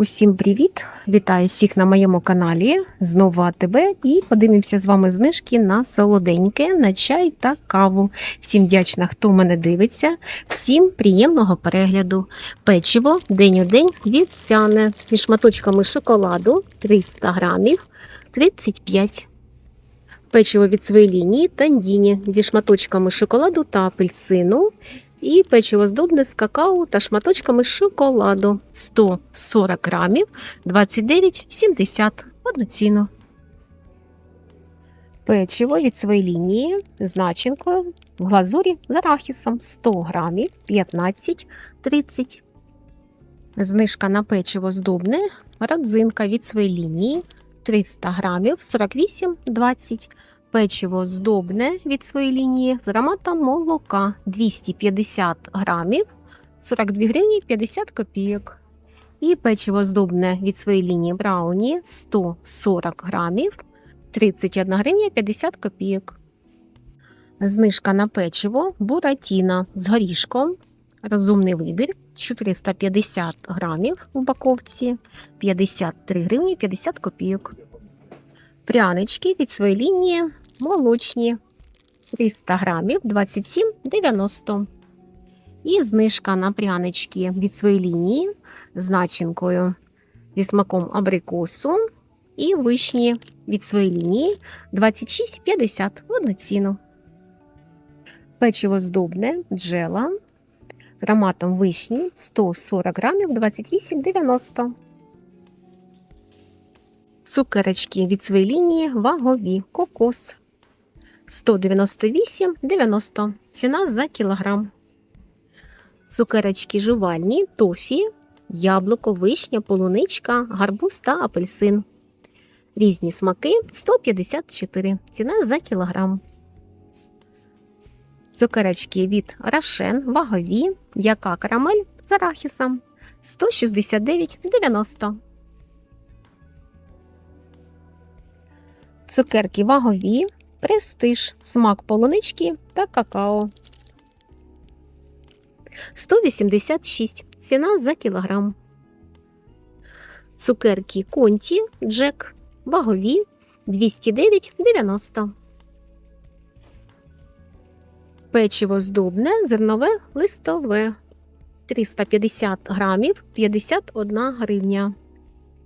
Усім привіт! Вітаю всіх на моєму каналі. Знову АТБ і подивимося з вами знижки на солоденьке, на чай та каву. Всім вдячна, хто мене дивиться. Всім приємного перегляду. Печиво день у день вівсяне зі шматочками шоколаду 300 грамів 35. Печиво від своєї лінії тандіні зі шматочками шоколаду та апельсину. І печиво здобне з какао та шматочками шоколаду. 140 грамів 29,70 одну ціну. Печиво від своєї лінії з начинкою в глазурі з арахісом. 100 грамів 15,30. Знижка на печиво здобне, родзинка від своєї лінії. 300 грамів 48,20 Печиво здобне від своєї лінії з ароматом молока 250 грамів 42 гривні 50 копійок. І печиво здобне від своєї лінії брауні 140 грамів 31 гривня 50 копійок. Знижка на печиво буратіна з горішком. Розумний вибір 450 грамів в упаковці 53 гривні 50 копійок. Прянички від своєї лінії молочні 300 грамів 27,90. І знижка на прянички від своєї лінії з начинкою зі смаком абрикосу і вишні від своєї лінії 26,50 в одну ціну. Печиво здобне джела з ароматом вишні 140 грамів 28,90. Цукерочки від своєї лінії вагові кокос 198,90 ціна за кілограм. Цукерочки жувальні, тофі, яблуко, вишня, полуничка, гарбуз та апельсин. Різні смаки 154 ціна за кілограм. Цукерочки від Рашен вагові, яка карамель з арахісом 169,90 Цукерки вагові, престиж, смак полунички та какао. 186 ціна за кілограм. Цукерки конті Джек вагові 209,90. Печиво здобне зернове листове 350 грамів 51 гривня.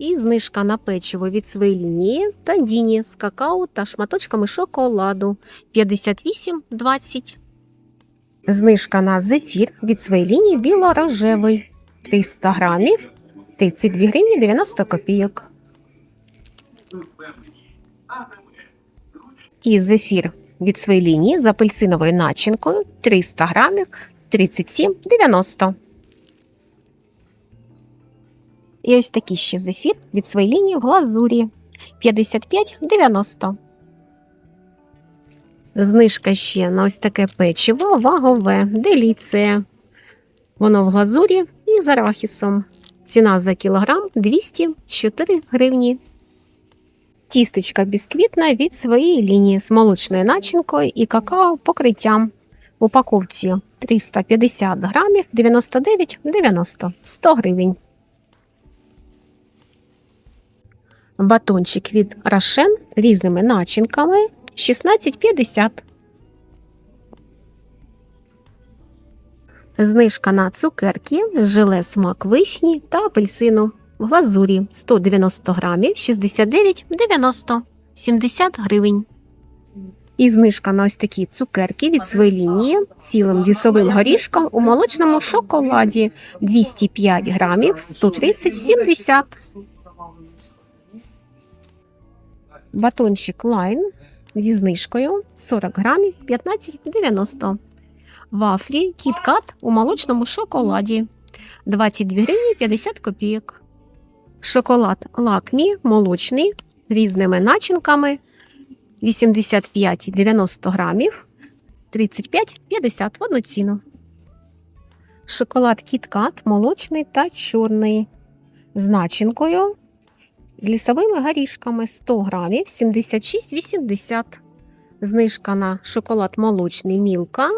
І знижка на печиво від лінії та діні з какао та шматочками шоколаду 58,20. Знижка на зефір від своєї лінії біло-рожевий 300 грамів 32 гривні 90 копійок. І зефір від своєї лінії з апельсиновою начинкою 300 грамів 37,90. І ось такий ще зефір від своєї лінії в глазурі 55,90. Знижка ще на ось таке печиво вагове, деліція. Воно в глазурі і з арахісом. Ціна за кілограм 204 гривні. Тістечка бісквітна від своєї лінії з молочною начинкою і какао покриттям. В упаковці 350 грамів 99,90 100 гривень. Батончик від Рошен різними начинками 16,50. Знижка на цукерки, желе смак вишні та апельсину в глазурі 190 грамів 69,90 70 гривень. І знижка на ось такі цукерки від своєї лінії цілим лісовим горішком у молочному шоколаді 205 грамів 130,70. Батончик лайн зі знижкою 40 грамів 15,90. Вафлі кіткат у молочному шоколаді 22 гривні 50 копійок. Шоколад лакмі молочний з різними начинками 85,90 грамів 35,50 в одну ціну. Шоколад кіткат молочний та чорний з начинкою з лісовими горішками 100 грамів 76,80. Знижка на шоколад молочний мілка,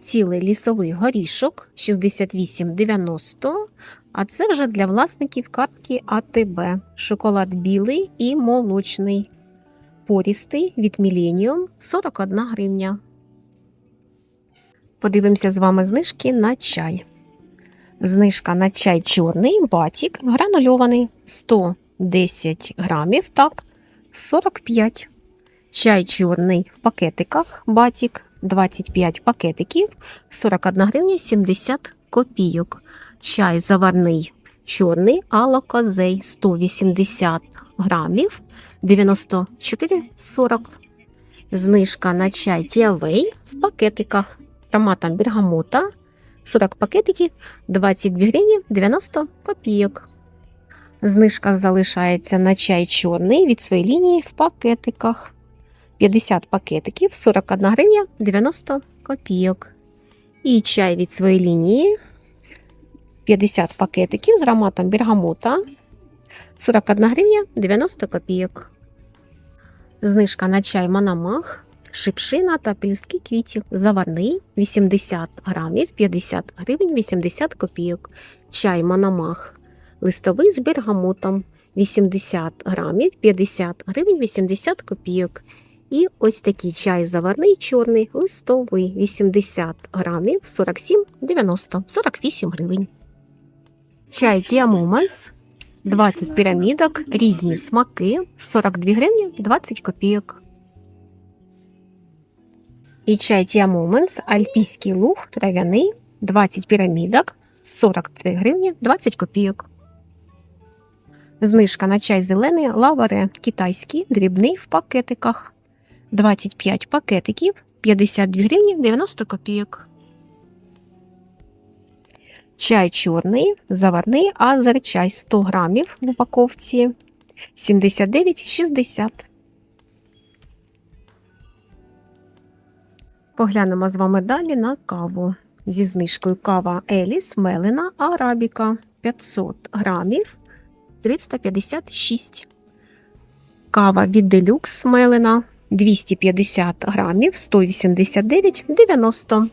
цілий лісовий горішок 68,90, А це вже для власників картки АТБ. Шоколад білий і молочний. Порістий від Millennium 41 гривня. Подивимося з вами знижки на чай. Знижка на чай чорний, батік, гранульований 110 грамів, так, 45. Чай чорний в пакетиках, батік 25 пакетиків, 41 гривня 70 копійок. Чай заварний чорний алокозей 180 грамів, 94,40. Знижка на чай тіавей в пакетиках. Томатом бергамота 40 пакетиків 22 гривні 90 копійок. Знижка залишається на чай чорний від своєї лінії в пакетиках. 50 пакетиків 41 гривня 90 копійок. І чай від своєї лінії 50 пакетиків з ароматом бергамота 41 гривня 90 копійок. Знижка на чай Манамах, шипшина та пелюстки квітів. Заварний 80 грамів 50 гривень 80 копійок. Чай Манамах листовий з бергамотом 80 грамів 50 гривень 80 копійок. І ось такий чай заварний чорний листовий 80 грамів 47,90 48 гривень. Чай Moments 20 пірамідок, різні смаки 42 гривні 20 копійок. І чай Moments альпійський луг трав'яний 20 пірамідок 43 гривні 20 копійок. Знижка на чай зелений лаваре китайський дрібний в пакетиках 25 пакетиків 52 гривні 90 копійок. Чай чорний, заварний, азерчай 100 грамів в упаковці 79,60. Поглянемо з вами далі на каву. Зі знижкою кава Еліс Мелена Арабіка 500 грамів 356. Кава від Делюкс Мелена 250 грамів 189,90.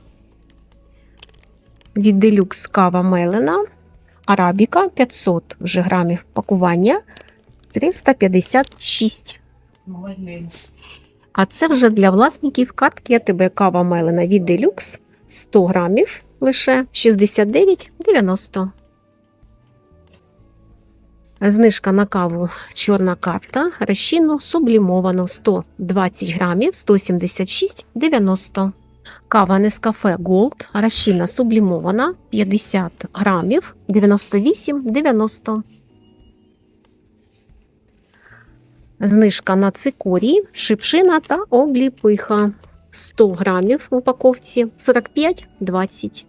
Від Делюкс кава Мелена Арабіка 500 вже грамів пакування 356. А це вже для власників картки АТБ кава Мелена від Делюкс 100 грамів лише 69,90. Знижка на каву чорна карта, розчинну сублімовану 120 грамів 176,90. Кава Нескафе Gold, розчинна сублімована 50 грамів 98,90. Знижка на цикорій, шипшина та обліпиха 100 грамів в упаковці 45,20.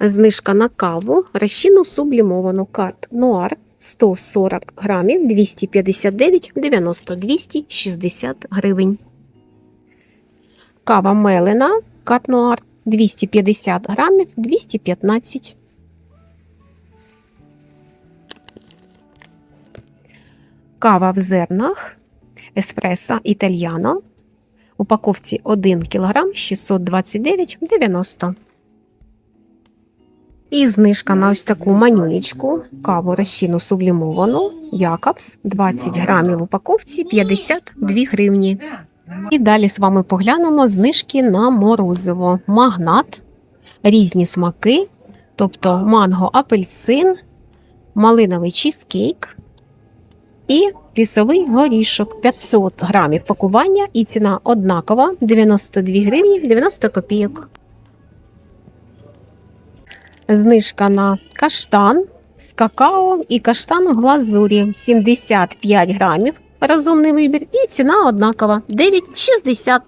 Знижка на каву, розчинну сублімовану карт Нуар 140 грамів 259,90 260 гривень. Кава мелена карт Нуар 250 грамів 215. Кава в зернах еспресо італьяно. Упаковці 1 кг 629,90. І знижка на ось таку манюнічку, каву розчину сублімовану, Якобс 20 грамів в упаковці 52 гривні. І далі з вами поглянемо знижки на морозиво, магнат, різні смаки, тобто манго апельсин, малиновий чізкейк і лісовий горішок 500 грамів пакування і ціна однакова 92 гривні 90 копійок. Знижка на каштан з какао і каштан у глазурі 75 грамів. Розумний вибір, і ціна однакова 9,60.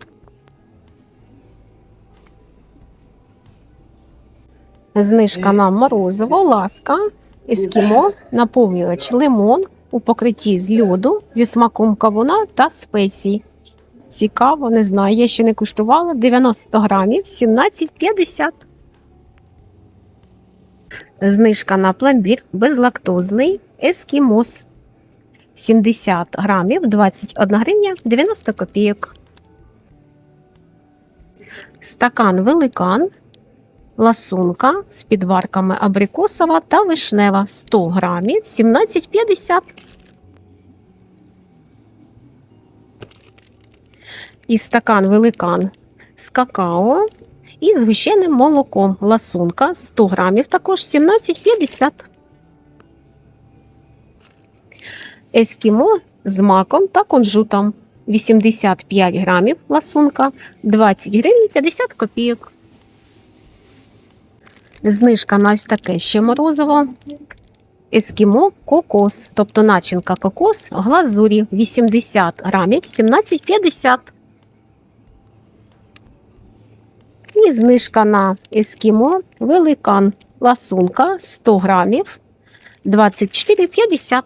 Знижка на морозиво, ласка, ескімо, наповнювач лимон у покритті з льоду зі смаком кавуна та спецій. Цікаво, не знаю, я ще не куштувала 90 грамів 17,50. Знижка на пломбір безлактозний ескімос 70 грамів 21 гривня 90 копійок. Стакан великан Ласунка з підварками абрикосова та вишнева 100 грамів 17,50. І стакан великан з какао і згущеним молоком. Ласунка 100 грамів також 17,50. Ескімо з маком та кунжутом 85 грамів ласунка 20 гривень 50 копійок. Знижка на ось таке ще морозиво. Ескімо кокос, тобто начинка кокос глазурі 80 грамів 17,50. І знижка на ескімо великан ласунка 100 грамів 24,50.